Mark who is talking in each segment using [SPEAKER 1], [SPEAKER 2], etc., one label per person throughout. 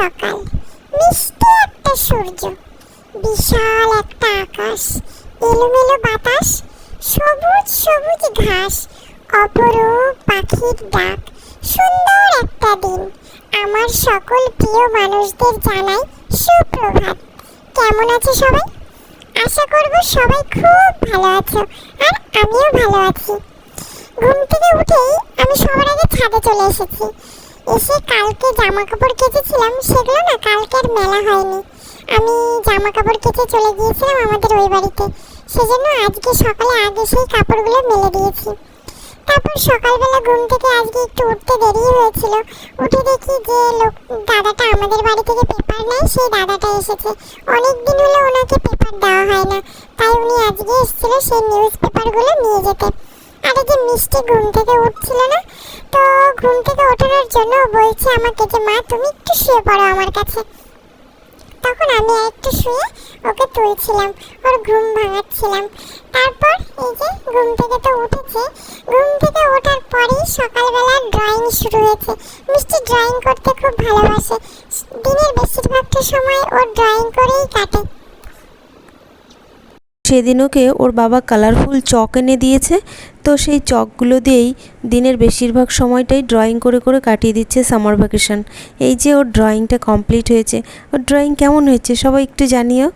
[SPEAKER 1] সকাল। মিষ্টি একটা সূর্য। বিশাল একটা আকাশ। এলোমেলো বাতাস। সবুজ সবুজ ঘাস। অপরূপ পাখির ডাক। সুন্দর একটা দিন। আমার সকল প্রিয় মানুষদের জানাই সুপ্রভাত। কেমন আছে সবাই? আশা করব সবাই খুব ভালো আছো আর আমিও ভালো আছি। ঘুম থেকে উঠেই আমি সবার আগে ছাদে চলে এসেছি। এসে কালকে জামা কাপড় কেচেছিলাম, সেগুলো না কালকের মেলা হয়নি। আমি জামা কাপড় কেচে চলে গিয়েছিলাম আমাদের ওই বাড়িতে। সেজন্য আজকে সকালে আগে সেই কাপড়গুলো মেলে দিয়েছি। তারপর সকালবেলা ঘুম থেকে আজকে একটু উঠতে দেরি হয়েছিল। উঠে দেখি যে লোক, দাদাটা আমাদের বাড়ি থেকে পেপার নেয়, সেই দাদাটা এসেছে। অনেক দিন হলো ওনাকে পেপার দেওয়া হয় না। তাই উনি আজকে এসেছিল সেই নিউজ পেপারগুলো নিয়ে যেতে। আর যে মিষ্টি ঘুম থেকে উঠছিল না, তো ঘুম থেকে ওঠানোর জন্য বলছে আমাকে যে, মা, তুমি একটু শুয়ে পড়ো আমার কাছে। তখন আমি একটু শুয়ে ওকে তুলছিলাম, ওর ঘুম ভাঙাচ্ছিলাম। তারপর এই যে ঘুম থেকে তো উঠেছে, ঘুম থেকে ওঠার পরেই সকালবেলা ড্রয়িং শুরু হয়েছে। মিষ্টি ড্রয়িং করতে খুব ভালোবাসে। দিনের বেশিরভাগটা সময় ওর ড্রয়িং করেই কাটে।
[SPEAKER 2] সেদিন ওকে ওর বাবা কালারফুল চক এনে দিয়েছে। তো সেই চকগুলো দিয়েই দিনের বেশিরভাগ সময়টাই ড্রয়িং করে করে কাটিয়ে দিচ্ছে সামার ভ্যাকেশন এই যে ওর ড্রয়িংটা কমপ্লিট হয়েছে। ওর ড্রয়িং কেমন হয়েছে সবাই একটু জানিও।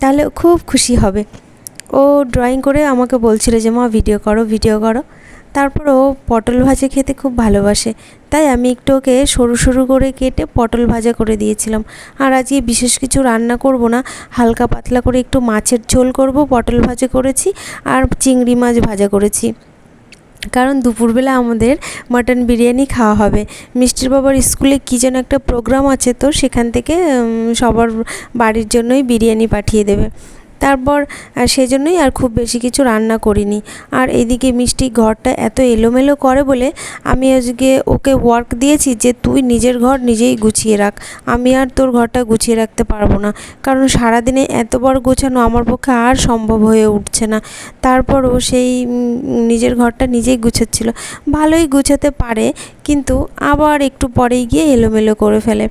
[SPEAKER 2] তাহলে খুব খুশি হবে। ও ড্রয়িং করে আমাকে বলছিল যে, মা ভিডিও করো ভিডিও করো। তারপর ও পটল ভাজা খেতে খুব ভালোবাসে। তাই আমি একটু ওকে সরু সরু করে কেটে পটল ভাজা করে দিয়েছিলাম। আর আজকে বিশেষ কিছু রান্না করব না, হালকা পাতলা করে একটু মাছের ঝোল করব, পটল ভাজা করেছি আর চিংড়ি মাছ ভাজা করেছি। কারণ দুপুরবেলা আমাদের মাটন বিরিয়ানি খাওয়া হবে। মিষ্টির বাবার স্কুলে কী যেন একটা প্রোগ্রাম আছে, তো সেখান থেকে সবার বাড়ির জন্যই বিরিয়ানি পাঠিয়ে দেবে। তারপর আহ, সেজন্যই আর খুব বেশি কিছু রান্না করিনি। আর এদিকে মিষ্টি ঘরটা এত এলোমেলো করে বলে আমি আজকে ওকে ওয়ার্ক দিয়েছি যে তুই নিজের ঘর নিজেই গুছিয়ে রাখ। আমি আর তোর ঘরটা গুছিয়ে রাখতে পারব না। কারণ সারাদিনে এতবার গোছানো আমার পক্ষে আর সম্ভব হয়ে উঠছে না। তারপর ও সেই নিজের ঘরটা নিজেই গুছাচ্ছিল। ভালোই গুছাতে পারে কিন্তু আবার একটু পরেই গিয়ে এলোমেলো করে ফেলে।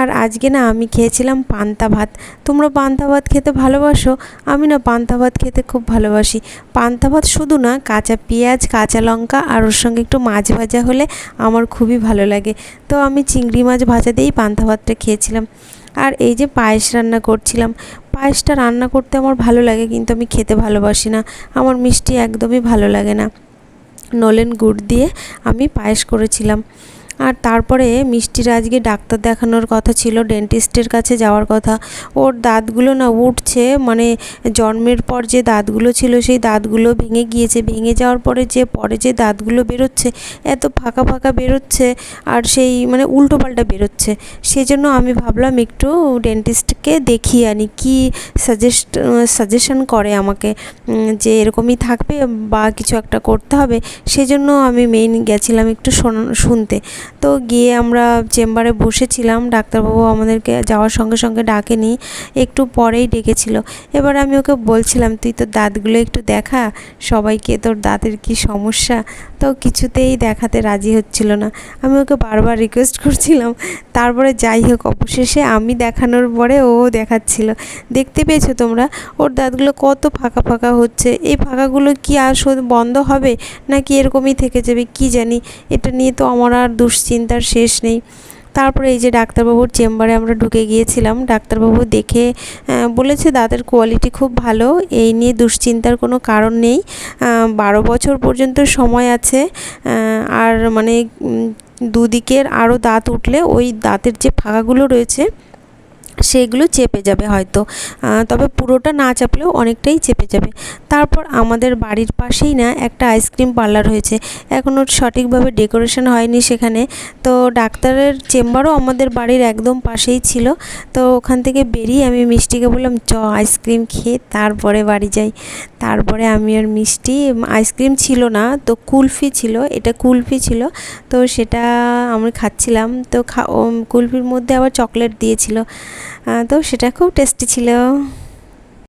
[SPEAKER 2] আর আজকে না আমি খেয়েছিলাম পান্তা ভাত। তোমরা পান্তা ভাত খেতে ভালোবাসো, আমি না পান্তা ভাত খেতে খুব ভালোবাসি। পান্তা ভাত শুধু না, কাঁচা পেঁয়াজ, কাঁচা লঙ্কা আর ওর সঙ্গে একটু মাছ ভাজা হলে আমার খুবই ভালো লাগে। তো আমি চিংড়ি মাছ ভাজা দিয়েই পান্তা ভাতটা খেয়েছিলাম। আর এই যে পায়েস রান্না করছিলাম, পায়েসটা রান্না করতে আমার ভালো লাগে কিন্তু আমি খেতে ভালোবাসি না। আমার মিষ্টি একদমই ভালো লাগে না। নলেন গুড় দিয়ে আমি পায়েস করেছিলাম। আর তারপরে মিষ্টির আজকে ডাক্তার দেখানোর কথা ছিল, ডেন্টিস্টের কাছে যাওয়ার কথা। ওর দাঁতগুলো না উঠছে মানে জন্মের পর যে দাঁতগুলো ছিল, সেই দাঁতগুলো ভেঙে গিয়েছে। ভেঙে যাওয়ার পরে যে পরে যে দাঁতগুলো বেরোচ্ছে, এত ফাঁকা ফাঁকা বেরোচ্ছে আর সেই মানে উল্টো পাল্টা বেরোচ্ছে। সেজন্য আমি ভাবলাম একটু ডেন্টিস্টকে দেখিয়ে আনি, কি সাজেস্ট সাজেশন করে আমাকে যে এরকমই থাকবে বা কিছু একটা করতে হবে। সেজন্য আমি মেইন গেছিলাম একটু শোনা- শুনতে। তো গিয়ে আমরা চেম্বারে বসেছিলাম, ডাক্তারবাবু আমাদেরকে যাওয়ার সঙ্গে সঙ্গে ডাকেনি, একটু পরেই ডেকেছিল। এবার আমি ওকে বলছিলাম, তুই তোর দাঁতগুলো একটু দেখা সবাইকে তোর দাঁতের কি সমস্যা? তো কিছুতেই দেখাতে রাজি হচ্ছিল না। আমি ওকে বারবার রিকোয়েস্ট করছিলাম, তারপরে যাই হোক, অবশেষে আমি দেখানোর পরে ও দেখাচ্ছিল। দেখতে পেয়েছ তোমরা? ওর দাঁতগুলো কত ফাঁকা ফাঁকা হচ্ছে? এই ফাঁকাগুলো কি আর বন্ধ হবে? নাকি এরকমই থেকে যাবে? কি জানি? এটা নিয়ে তো আমার আর দুশ্চিন্তার শেষ নেই। তারপরে এই যে ডাক্তারবাবুর চেম্বারে আমরা ঢুকে গিয়েছিলাম। ডাক্তারবাবু দেখে বলেছে দাঁতের কোয়ালিটি খুব ভালো। এই নিয়ে দুশ্চিন্তার কোনো কারণ নেই। বারো বছর পর্যন্ত সময় আছে। আর মানে দুদিকের আরও দাঁত উঠলে ওই দাঁতের যে ফাঁকাগুলো রয়েছে সেগুলো চেপে যাবে হয়তো। তবে পুরোটা না চাপলেও অনেকটাই চেপে যাবে। তারপর আমাদের বাড়ির পাশেই না একটা আইসক্রিম পার্লার হয়েছে। এখনও সঠিকভাবে ডেকোরেশন হয়নি সেখানে। তো ডাক্তারের চেম্বারও আমাদের বাড়ির একদম পাশেই ছিল। তো ওখান থেকে বেরিয়ে আমি মিষ্টিকে বললাম, চ, আইসক্রিম খেয়ে তারপরে বাড়ি যাই। তারপরে আমি আর মিষ্টি আইসক্রিম ছিল না, তো কুলফি ছিল, এটা কুলফি ছিল। তো সেটা আমি খাচ্ছিলাম। তো খা কুলফির মধ্যে আবার চকলেট দিয়েছিল। তো সেটা খুব টেস্টি ছিল।